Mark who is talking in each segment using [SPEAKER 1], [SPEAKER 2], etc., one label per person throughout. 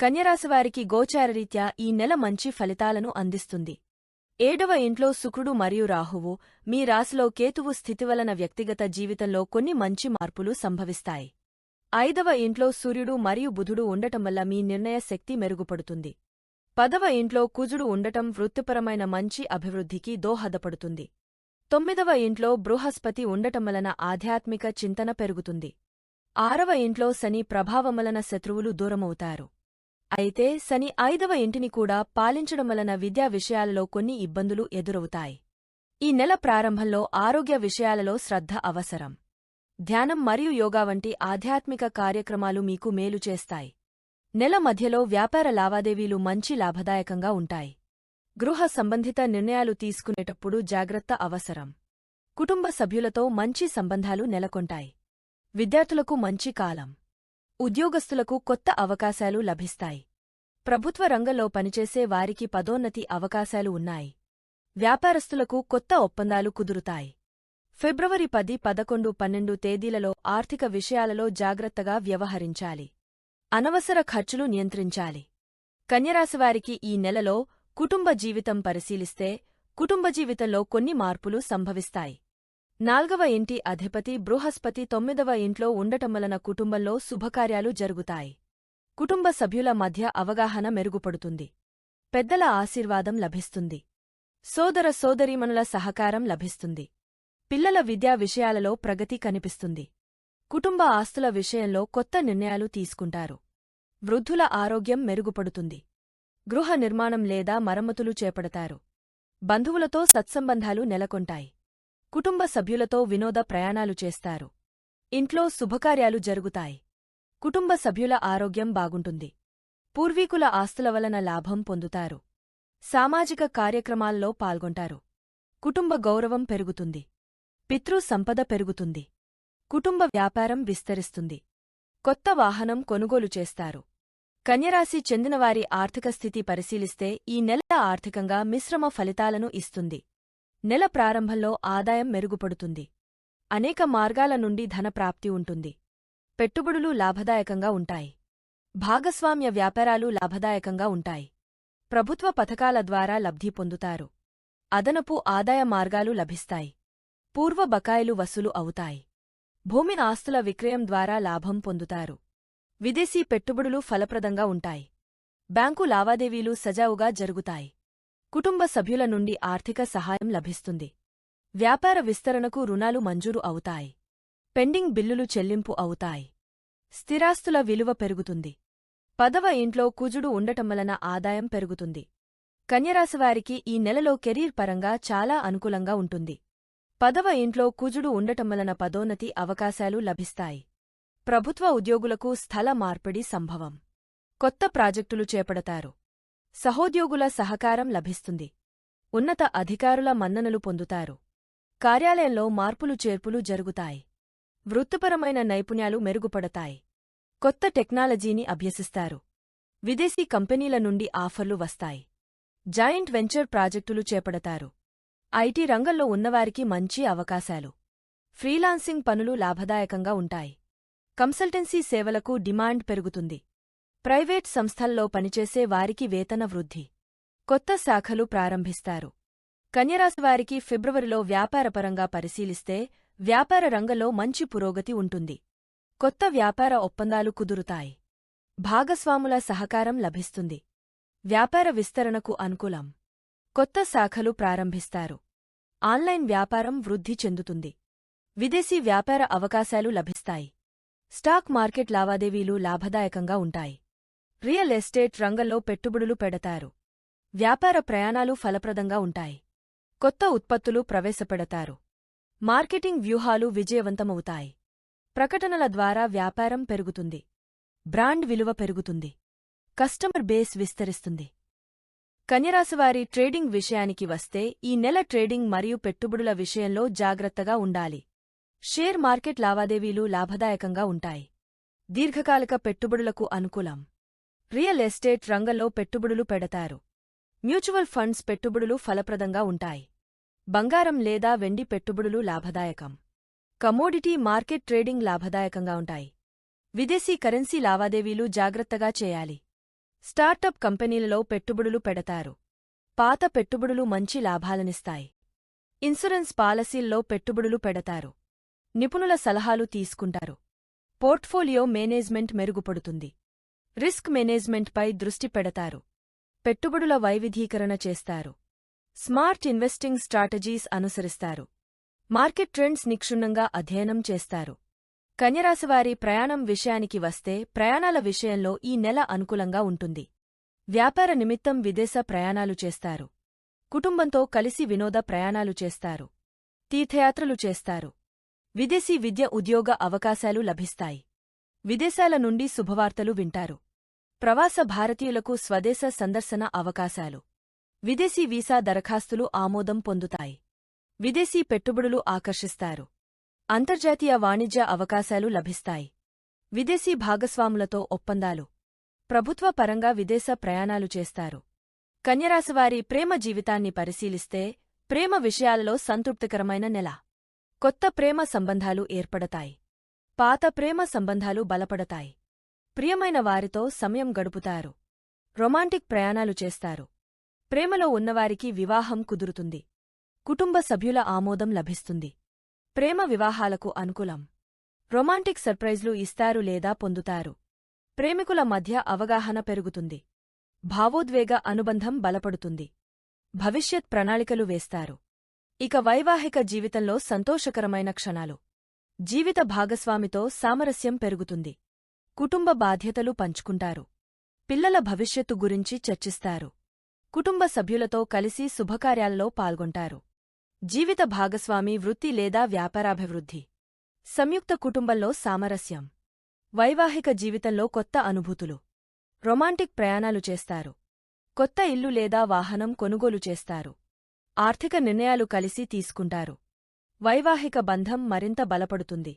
[SPEAKER 1] కన్యరాశివారికి గోచారరీత్యా ఈ నెల మంచి ఫలితాలను అందిస్తుంది. ఏడవ ఇంట్లో శుక్రుడు మరియు రాహువు మీ రాశిలో కేతువు స్థితి వలన వ్యక్తిగత జీవితంలో కొన్ని మంచి మార్పులు సంభవిస్తాయి. ఐదవ ఇంట్లో సూర్యుడు మరియు బుధుడు ఉండటం వల్ల మీ నిర్ణయ శక్తి మెరుగుపడుతుంది. పదవ ఇంట్లో కుజుడు ఉండటం వృత్తిపరమైన మంచి అభివృద్ధికి దోహదపడుతుంది. తొమ్మిదవ ఇంట్లో బృహస్పతి ఉండటం వలన ఆధ్యాత్మిక చింతన పెరుగుతుంది. ఆరవ ఇంట్లో శని ప్రభావం వలన శత్రువులు దూరమవుతారు. అయితే శని ఐదవ ఇంటిని కూడా పాలించడం వలన విద్యా విషయాలలో కొన్ని ఇబ్బందులు ఎదురవుతాయి. ఈ నెల ప్రారంభంలో ఆరోగ్య విషయాలలో శ్రద్ధ అవసరం. ధ్యానం మరియు యోగా వంటి ఆధ్యాత్మిక కార్యక్రమాలు మీకు మేలు చేస్తాయి. నెల మధ్యలో వ్యాపార లావాదేవీలు మంచి లాభదాయకంగా ఉంటాయి. గృహ సంబంధిత నిర్ణయాలు తీసుకునేటప్పుడు జాగ్రత్త అవసరం. కుటుంబ సభ్యులతో మంచి సంబంధాలు నెలకొంటాయి. విద్యార్థులకు మంచి కాలం. ఉద్యోగస్తులకు కొత్త అవకాశాలు లభిస్తాయి. ప్రభుత్వ రంగంలో పనిచేసే వారికి పదోన్నతి అవకాశాలు ఉన్నాయి. వ్యాపారస్తులకు కొత్త ఒప్పందాలు కుదురుతాయి. ఫిబ్రవరి పది పదకొండు పన్నెండు తేదీలలో ఆర్థిక విషయాలలో జాగ్రత్తగా వ్యవహరించాలి. అనవసర ఖర్చులు నియంత్రించాలి. కన్యరాశివారికి ఈ నెలలో కుటుంబ జీవితం పరిశీలిస్తే కుటుంబ జీవితంలో కొన్ని మార్పులు సంభవిస్తాయి. నాల్గవ ఇంటి అధిపతి బృహస్పతి తొమ్మిదవ ఇంట్లో ఉండటం వలన కుటుంబంలో శుభకార్యాలు జరుగుతాయి. కుటుంబ సభ్యుల మధ్య అవగాహన మెరుగుపడుతుంది. పెద్దల ఆశీర్వాదం లభిస్తుంది. సోదర సోదరీమణుల సహకారం లభిస్తుంది. పిల్లల విద్యా విషయాలలో ప్రగతి కనిపిస్తుంది. కుటుంబ ఆస్తుల విషయంలో కొత్త నిర్ణయాలు తీసుకుంటారు. వృద్ధుల ఆరోగ్యం మెరుగుపడుతుంది. గృహ నిర్మాణం లేదా మరమ్మతులు చేపడతారు. బంధువులతో సత్సంబంధాలు నెలకొంటాయి. కుటుంబ సభ్యులతో వినోద ప్రయాణాలు చేస్తారు. ఇంట్లో శుభకార్యాలు జరుగుతాయి. కుటుంబ సభ్యుల ఆరోగ్యం బాగుంటుంది. పూర్వీకుల ఆస్తుల వలన లాభం పొందుతారు. సామాజిక కార్యక్రమాల్లో పాల్గొంటారు. కుటుంబ గౌరవం పెరుగుతుంది. పితృ సంపద పెరుగుతుంది. కుటుంబ వ్యాపారం విస్తరిస్తుంది. కొత్త వాహనం కొనుగోలు చేస్తారు. కన్యరాశి చెందినవారి ఆర్థిక స్థితి పరిశీలిస్తే ఈ నెల ఆర్థికంగా మిశ్రమ ఫలితాలను ఇస్తుంది. నెల ప్రారంభంలో ఆదాయం మెరుగుపడుతుంది. అనేక మార్గాల నుండి ధనప్రాప్తి ఉంటుంది. పెట్టుబడులు లాభదాయకంగా ఉంటాయి. భాగస్వామ్య వ్యాపారాలు లాభదాయకంగా ఉంటాయి. ప్రభుత్వ పథకాల ద్వారా లబ్ధి పొందుతారు. అదనపు ఆదాయ మార్గాలు లభిస్తాయి. పూర్వ బకాయిలు వసూలు అవుతాయి. భూమి ఆస్తుల విక్రయం ద్వారా లాభం పొందుతారు. విదేశీ పెట్టుబడులు ఫలప్రదంగా ఉంటాయి. బ్యాంకు లావాదేవీలు సజావుగా జరుగుతాయి. కుటుంబ సభ్యుల నుండి ఆర్థిక సహాయం లభిస్తుంది. వ్యాపార విస్తరణకు రుణాలు మంజూరు అవుతాయి. పెండింగ్ బిల్లులు చెల్లింపు అవుతాయి. స్థిరాస్తుల విలువ పెరుగుతుంది. పదవ ఇంట్లో కుజుడు ఉండటం వలన ఆదాయం పెరుగుతుంది. కన్యరాశివారికి ఈ నెలలో కెరీర్ పరంగా చాలా అనుకూలంగా ఉంటుంది. పదవ ఇంట్లో కుజుడు ఉండటం వలన పదోన్నతి అవకాశాలు లభిస్తాయి. ప్రభుత్వ ఉద్యోగులకు స్థల మార్పిడి సంభవం. కొత్త ప్రాజెక్టులు చేపడతారు. సహోద్యోగుల సహకారం లభిస్తుంది. ఉన్నత అధికారుల మన్ననలు పొందుతారు. కార్యాలయంలో మార్పులు చేర్పులు జరుగుతాయి. వృత్తిపరమైన నైపుణ్యాలు మెరుగుపడతాయి. కొత్త టెక్నాలజీని అభ్యసిస్తారు. విదేశీ కంపెనీల నుండి ఆఫర్లు వస్తాయి. జాయింట్ వెంచర్ ప్రాజెక్టులు చేపడతారు. ఐటీ రంగంలో ఉన్నవారికి మంచి అవకాశాలు. ఫ్రీలాన్సింగ్ పనులు లాభదాయకంగా ఉంటాయి. కన్సల్టెన్సీ సేవలకు డిమాండ్ పెరుగుతుంది. ప్రైవేట్ సంస్థల్లో పనిచేసే వారికి వేతన వృద్ధి. కొత్త శాఖలు ప్రారంభిస్తారు. కన్యరాశివారికి ఫిబ్రవరిలో వ్యాపారపరంగా పరిశీలిస్తే వ్యాపార రంగంలో మంచి పురోగతి ఉంటుంది. కొత్త వ్యాపార ఒప్పందాలు కుదురుతాయి. భాగస్వాముల సహకారం లభిస్తుంది. వ్యాపార విస్తరణకు అనుకూలం. కొత్త శాఖలు ప్రారంభిస్తారు. ఆన్లైన్ వ్యాపారం వృద్ధి చెందుతుంది. విదేశీ వ్యాపార అవకాశాలు లభిస్తాయి. స్టాక్ మార్కెట్ లావాదేవీలు లాభదాయకంగా ఉంటాయి. రియల్ ఎస్టేట్ రంగంలో పెట్టుబడులు పెడతారు. వ్యాపార ప్రయాణాలు ఫలప్రదంగా ఉంటాయి. కొత్త ఉత్పత్తులు ప్రవేశపెడతారు. మార్కెటింగ్ వ్యూహాలు విజయవంతమవుతాయి. ప్రకటనల ద్వారా వ్యాపారం పెరుగుతుంది. బ్రాండ్ విలువ పెరుగుతుంది. కస్టమర్ బేస్ విస్తరిస్తుంది. కన్యరాశివారి ట్రేడింగ్ విషయానికి వస్తే ఈ నెల ట్రేడింగ్ మరియు పెట్టుబడుల విషయంలో జాగ్రత్తగా ఉండాలి. షేర్ మార్కెట్ లావాదేవీలు లాభదాయకంగా ఉంటాయి. దీర్ఘకాలిక పెట్టుబడులకు అనుకూలం. రియల్ ఎస్టేట్ రంగంలో పెట్టుబడులు పెడతారు. మ్యూచువల్ ఫండ్స్ పెట్టుబడులు ఫలప్రదంగా ఉంటాయి. బంగారం లేదా వెండి పెట్టుబడులు లాభదాయకం. కమోడిటీ మార్కెట్ ట్రేడింగ్ లాభదాయకంగా ఉంటాయి. విదేశీ కరెన్సీ లావాదేవీలు జాగ్రత్తగా చేయాలి. స్టార్టప్ కంపెనీలలో పెట్టుబడులు పెడతారు. పాత పెట్టుబడులు మంచి లాభాలనిస్తాయి. ఇన్సూరెన్స్ పాలసీల్లో పెట్టుబడులు పెడతారు. నిపుణుల సలహాలు తీసుకుంటారు. పోర్ట్ఫోలియో మేనేజ్మెంట్ మెరుగుపడుతుంది. రిస్క్ మేనేజ్మెంట్పై దృష్టి పెడతారు. పెట్టుబడుల వైవిధీకరణ చేస్తారు. స్మార్ట్ ఇన్వెస్టింగ్ స్ట్రాటజీస్ అనుసరిస్తారు. మార్కెట్ ట్రెండ్స్ నిక్షుణ్ణంగా అధ్యయనం చేస్తారు. కన్యరాశివారి ప్రయాణం విషయానికి వస్తే ప్రయాణాల విషయంలో ఈ నెల అనుకూలంగా ఉంటుంది. వ్యాపార నిమిత్తం విదేశ ప్రయాణాలు చేస్తారు. కుటుంబంతో కలిసి వినోద ప్రయాణాలు చేస్తారు. తీర్థయాత్రలు చేస్తారు. విదేశీ విద్య ఉద్యోగ అవకాశాలు లభిస్తాయి. విదేశాల నుండి శుభవార్తలు వింటారు. ప్రవాస భారతీయులకు స్వదేశ సందర్శన అవకాశాలు. విదేశీ వీసా దరఖాస్తులు ఆమోదం పొందుతాయి. విదేశీ పెట్టుబడులు ఆకర్షిస్తారు. అంతర్జాతీయ వాణిజ్య అవకాశాలు లభిస్తాయి. విదేశీ భాగస్వాములతో ఒప్పందాలు. ప్రభుత్వ పరంగా విదేశ ప్రయాణాలు చేస్తారు. కన్యరాశివారి ప్రేమ జీవితాన్ని పరిశీలిస్తే ప్రేమ విషయాలలో సంతృప్తికరమైన నెల. కొత్త ప్రేమ సంబంధాలు ఏర్పడతాయి. పాత ప్రేమ సంబంధాలు బలపడతాయి. ప్రియమైన వారితో సమయం గడుపుతారు. రొమాంటిక్ ప్రయాణాలు చేస్తారు. ప్రేమలో ఉన్నవారికి వివాహం కుదురుతుంది. కుటుంబ సభ్యుల ఆమోదం లభిస్తుంది. ప్రేమ వివాహాలకు అనుకూలం. రొమాంటిక్ సర్ప్రైజ్లు ఇస్తారు లేదా పొందుతారు. ప్రేమికుల మధ్య అవగాహన పెరుగుతుంది. భావోద్వేగ అనుబంధం బలపడుతుంది. భవిష్యత్ ప్రణాళికలు వేస్తారు. ఇక వైవాహిక జీవితంలో సంతోషకరమైన క్షణాలు. జీవిత భాగస్వామితో సామరస్యం పెరుగుతుంది. కుటుంబ బాధ్యతలు పంచుకుంటారు. పిల్లల భవిష్యత్తు గురించి చర్చిస్తారు. కుటుంబ సభ్యులతో కలిసి శుభకార్యాల్లో పాల్గొంటారు. జీవిత భాగస్వామి వృత్తి లేదా వ్యాపారాభివృద్ధి. సంయుక్త కుటుంబంలో సామరస్యం. వైవాహిక జీవితంలో కొత్త అనుభూతులు. రొమాంటిక్ ప్రయాణాలు చేస్తారు. కొత్త ఇల్లు లేదా వాహనం కొనుగోలు చేస్తారు. ఆర్థిక నిర్ణయాలు కలిసి తీసుకుంటారు. వైవాహిక బంధం మరింత బలపడుతుంది.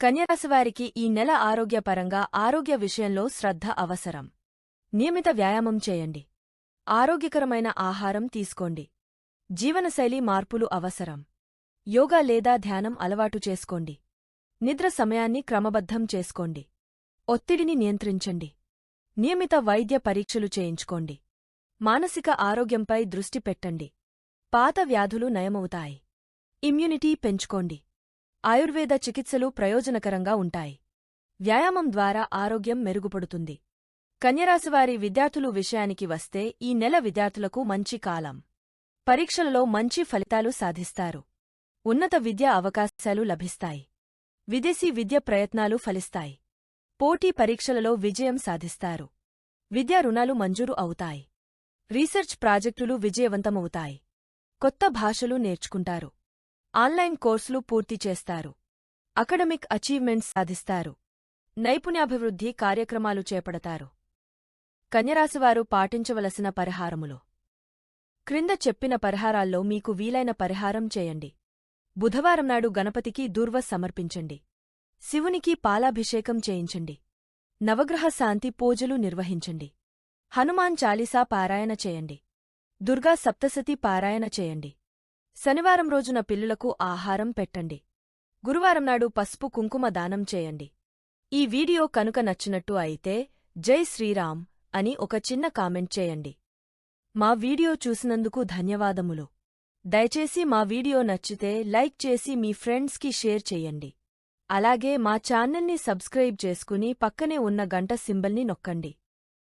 [SPEAKER 1] కన్యరాశివారికి ఈ నెల ఆరోగ్యపరంగా ఆరోగ్య విషయంలో శ్రద్ధ అవసరం. నియమిత వ్యాయామం చేయండి. ఆరోగ్యకరమైన ఆహారం తీసుకోండి. జీవనశైలి మార్పులు అవసరం. యోగా లేదా ధ్యానం అలవాటు చేసుకోండి. నిద్ర సమయాన్ని క్రమబద్ధం చేసుకోండి. ఒత్తిడిని నియంత్రించండి. నియమిత వైద్య పరీక్షలు చేయించుకోండి. మానసిక ఆరోగ్యంపై దృష్టి పెట్టండి. పాత వ్యాధులు నయమవుతాయి. ఇమ్యూనిటీ పెంచుకోండి. ఆయుర్వేద చికిత్సలు ప్రయోజనకరంగా ఉంటాయి. వ్యాయామం ద్వారా ఆరోగ్యం మెరుగుపడుతుంది. కన్యరాశివారి విద్యార్థులు విషయానికి వస్తే ఈ నెల విద్యార్థులకు మంచి కాలం. పరీక్షలలో మంచి ఫలితాలు సాధిస్తారు. ఉన్నత విద్యా అవకాశాలు లభిస్తాయి. విదేశీ విద్య ప్రయత్నాలు ఫలిస్తాయి. పోటీ పరీక్షలలో విజయం సాధిస్తారు. విద్యా రుణాలు మంజూరు అవుతాయి. రీసెర్చ్ ప్రాజెక్టులు విజయవంతమవుతాయి. కొత్త భాషలు నేర్చుకుంటారు. ఆన్లైన్ కోర్సులు పూర్తి చేస్తారు. అకడమిక్ అచీవ్మెంట్స్ సాధిస్తారు. నైపుణ్యాభివృద్ధి కార్యక్రమాలు చేపడతారు. కన్యరాశివారు పాటించవలసిన పరిహారములు. క్రింద చెప్పిన పరిహారాల్లో మీకు వీలైన పరిహారం చేయండి. బుధవారం నాడు గణపతికి దూర్వ సమర్పించండి. శివునికి పాలాభిషేకం చేయించండి. నవగ్రహ శాంతి పూజలు నిర్వహించండి. హనుమాన్ చాలీసా పారాయణ చేయండి. దుర్గా సప్తసతి పారాయణ చేయండి. శనివారం రోజున పిల్లులకు ఆహారం పెట్టండి. గురువారం నాడు పసుపు కుంకుమ దానం చేయండి. ఈ వీడియో కనుక నచ్చినట్టు అయితే జై శ్రీరామ్ అని ఒక చిన్న కామెంట్ చేయండి. మా వీడియో చూసినందుకు ధన్యవాదములు. దయచేసి మా వీడియో నచ్చితే లైక్ చేసి మీ ఫ్రెండ్స్కి షేర్ చెయ్యండి అలాగే మా ఛానల్ని సబ్స్క్రైబ్ చేసుకుని పక్కనే ఉన్న గంట సింబల్ని నొక్కండి.